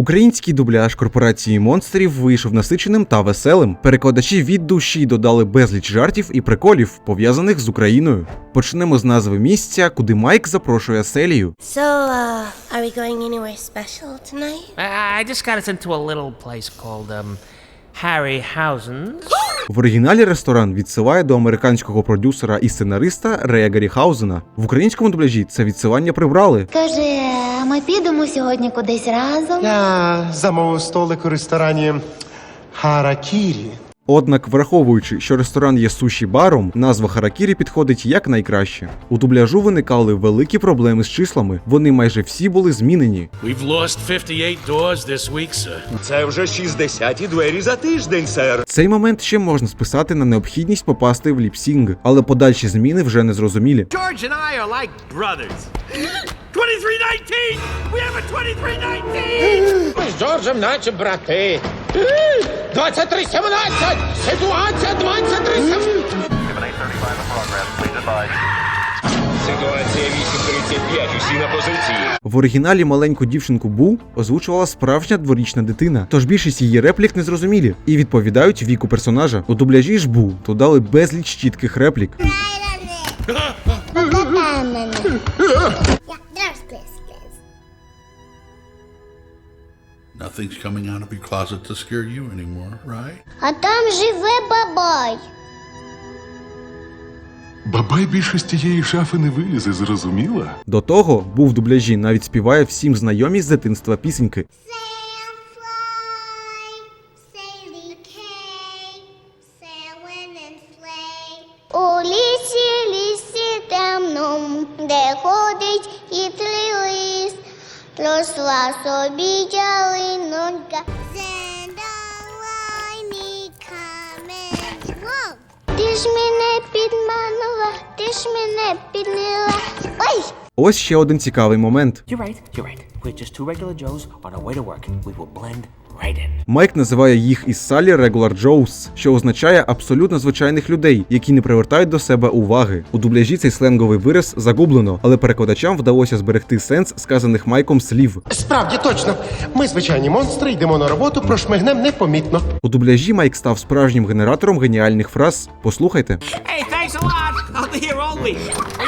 Український дубляж корпорації монстрів вийшов насиченим та веселим. Перекладачі від душі додали безліч жартів і приколів, пов'язаних з Україною. Почнемо з назви місця, куди Майк запрошує Селію. So, uh, are we going anywhere special tonight? I, I just got us into a little place called um, Harryhausen's. В оригіналі ресторан відсилає до американського продюсера і сценариста Рея Гарріхаузена. В українському дубляжі це відсилання прибрали. Каже, ми підемо сьогодні кудись разом. Я замовив столик у ресторані Харакірі. Однак, враховуючи, що ресторан є суші баром, назва Харакірі підходить як найкраще. У дубляжу виникали великі проблеми з числами. Вони майже всі були змінені. We've lost 58 doors this week, sir. Це вже 60 двері за тиждень, сер. Цей момент ще можна списати на необхідність попасти в ліпсінг, але подальші зміни вже не зрозумілі. George and I are like brothers. 2319! We have a 2319! Ми з Джорджем наче брати. 2317! Ситуація 2317! Ситуація 8.35, усі на позиції. В оригіналі маленьку дівчинку Бу озвучувала справжня дворічна дитина, тож більшість її реплік незрозумілі і відповідають віку персонажа. У дубляжі ж Бу додали безліч чітких реплік. Nothing's coming out of your closet to scare you anymore, right? А там живе бабай. Бабай більше з тієї шафи не вилізе, зрозуміла? До того був в дубляжі навіть співає всім знайомі з дитинства пісеньки. Росла собі ялинонька. Ти ж мене підманула, ти ж мене підмила. Ой! Ось ще один цікавий момент. You're right, you're right. We're just two regular Joes on our way to work. We will blend. Майк називає їх із Салі Regular Joes, що означає абсолютно звичайних людей, які не привертають до себе уваги. У дубляжі цей сленговий вираз загублено, але перекладачам вдалося зберегти сенс сказаних Майком слів. Справді точно. Ми звичайні монстри, йдемо на роботу, прошмигнем непомітно. У дубляжі Майк став справжнім генератором геніальних фраз. Послухайте. Hey, thanks a lot. I'll be here all week.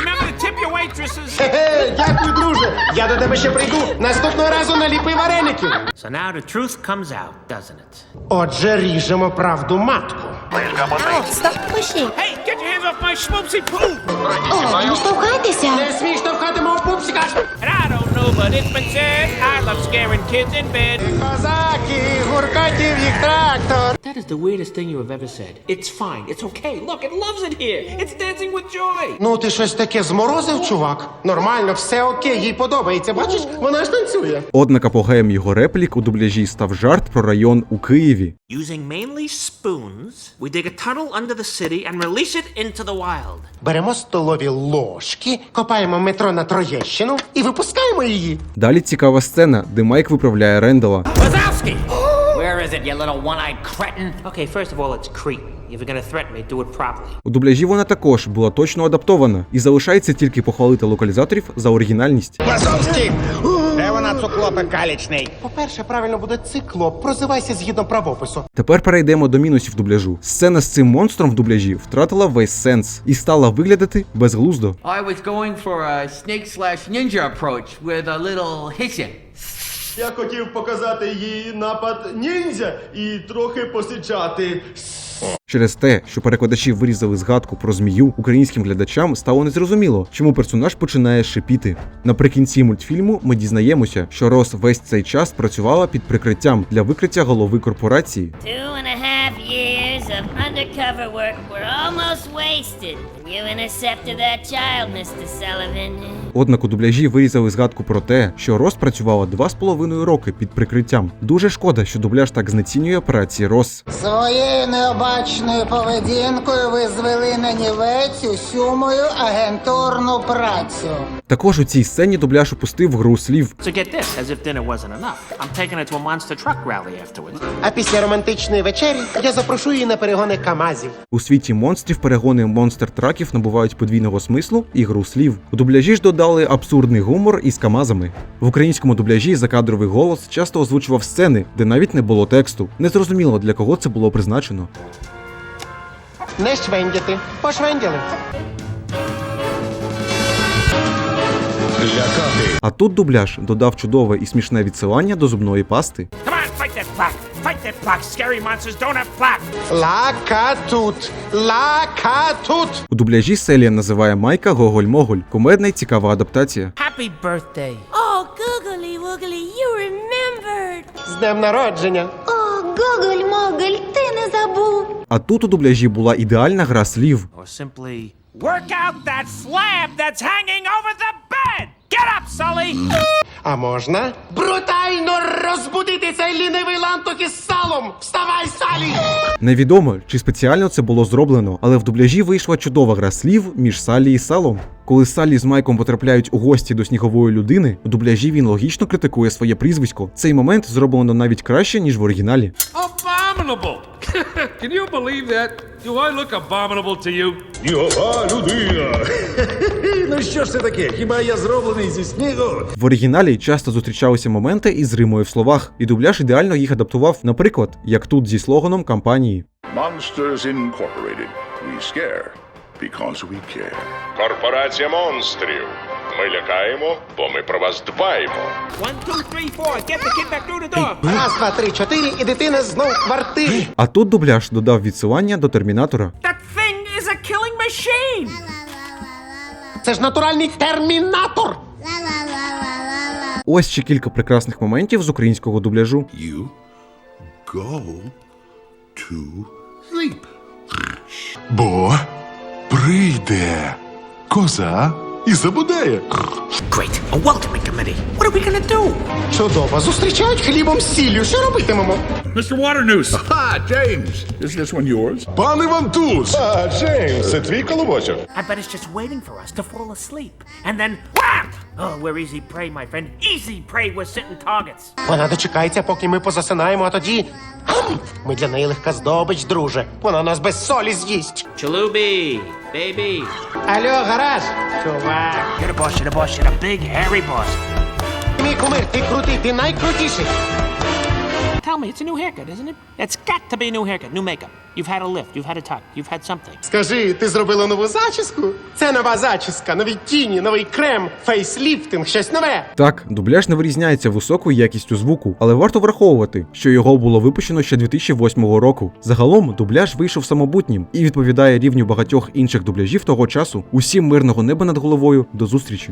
Хе-хе, дякую, друже. Я до тебе ще прийду. Наступного разу наліпи вареників. So now the truth comes out, doesn't it? Отже, ріжемо правду матку. Ow, stop pushing. Hey, get your hands off my schmoopsy poop! О, не штовхайтеся. Не смішно в хати мого пупсика. And I don't know, but it's been said I love scaring kids in bed. Козаки, гуркотів. That is the weirdest thing you have ever said. It's fine. It's okay. Look, it loves it here. It's dancing with joy. Ну, ти щось таке зморозив, чувак? Нормально, все окей, їй подобається. Бачиш, вона ж танцює. Однак апогеєм його реплік у дубляжі став жарт про район у Києві. Using mainly spoons, we dig a tunnel under the city and release it into the wild. Беремо столові ложки, копаємо метро на Троєщину і випускаємо її. Далі цікава сцена, де Майк виправляє Рендела. Wazowski! Is it, you little one-eyed cretin? Okay, first of all, it's Crete. If you're gonna threaten me, do it properly. У дубляжі вона також була точно адаптована, і залишається тільки похвалити локалізаторів за оригінальність. Вазовський! Де вона цуклопи калічний? По-перше, правильно буде циклоп. Прозивайся згідно правопису. Тепер перейдемо до мінусів дубляжу. Сцена з цим монстром в дубляжі втратила весь сенс і стала виглядати безглуздо. I was going for a snake slash ninja approach with a little hissing. Я хотів показати їй напад ніндзя і трохи посичати. Через те, що перекладачі вирізали згадку про змію, українським глядачам стало незрозуміло, чому персонаж починає шипіти. Наприкінці мультфільму ми дізнаємося, що Рос весь цей час працювала під прикриттям для викриття голови корпорації. Two and a half years of undercover work were almost wasted. You intercepted that child, Mr. Sullivan. Однак у дубляжі вирізали згадку про те, що Рос працювала два з половиною роки під прикриттям. Дуже шкода, що дубляж так знецінює операції Рос. Своєю необачною поведінкою ви звели на нівець усю мою агентурну працю. Також у цій сцені дубляж опустив гру слів. So get this, as if dinner wasn't enough. I'm taking her to a monster truck rally afterwards. А після романтичної вечері я запрошу її на перегони Камазів. У світі монстрів перегони монстр траків набувають подвійного смислу і гру слів. У дубляжі ж додали абсурдний гумор із камазами. В українському дубляжі закадровий голос часто озвучував сцени, де навіть не було тексту. Незрозуміло для кого це було призначено. Не швендяти. Пошвендяли. А тут дубляж додав чудове і смішне відсилання до зубної пасти. That plaque. Scary monsters don't have plaque. Лакатут. Лакатут. У дубляжі Селія називає Майка Гоголь-Моголь. Кумедна й цікава адаптація. Happy birthday. Oh, googly woogly, you remembered. З днем народження. О, Гоголь Моголь, ти не забув. А тут у дубляжі була ідеальна гра слів. Or simply. Work out that slab that's hanging over the bed. Get up, Sully. А можна? Брутально розбудити цей лінивий лантух із салом! Вставай, Салі! Невідомо, чи спеціально це було зроблено, але в дубляжі вийшла чудова гра слів між Салі і Салом. Коли Саллі з Майком потрапляють у гості до снігової людини, у дубляжі він логічно критикує своє прізвисько. Цей момент зроблено навіть краще, ніж в оригіналі. Abominable. Can you believe that? Do I look abominable to you? Снігова людина. ну що ж це таке? Хіба я зроблений зі снігу? В оригіналі часто зустрічалися моменти із римою в словах, і дубляж ідеально їх адаптував, наприклад, як тут зі слоганом кампанії. Monsters Incorporated. We scare because we care. Корпорація монстрів. Ми лякаємо, бо ми про вас дбаємо. One, two, three, four. Get the kid back through the door. Раз, два, три, чотири, і дитина знов в квартирі. А тут дубляж додав відсилання до термінатора. That thing is a killing machine. Це ж натуральний термінатор. Ось ще кілька прекрасних моментів з українського дубляжу. You go to sleep. Бо прийде коза і забудеє. Great. A welcoming committee. What are we gonna do? Чудово. Зустрічають хлібом з сіллю. Що робитимемо? Mr. Waternoose. Ah, James. Is this one yours? Пан Івантус. А, Джеймс, це твій колобочок. I bet it's just waiting for us to fall asleep. And then wham! Oh, we're easy prey, my friend. Easy prey. We're sitting targets. Вона дочекається, поки ми позасинаємо, а тоді. Ми для неї легка здобич, друже. Вона нас без солі з'їсть. Chalubi, baby. Алло, гараж! Чувак. You're the boss. You're the boss. You're the big hairy boss. Мій кумир, ти крутий, ти найкрутіший. Tell me, it's a new haircut, isn't it? It's got to be a new haircut, new makeup. You've had a lift. You've had a tuck. You've had something. Скажи, ти зробила нову зачіску? Це нова зачіска, нові тіні, новий крем, фейсліфтинг, щось нове. Так, дубляж не вирізняється високою якістю звуку, але варто враховувати, що його було випущено ще 2008 року. Загалом дубляж вийшов самобутнім і відповідає рівню багатьох інших дубляжів того часу. Усім мирного неба над головою. До зустрічі.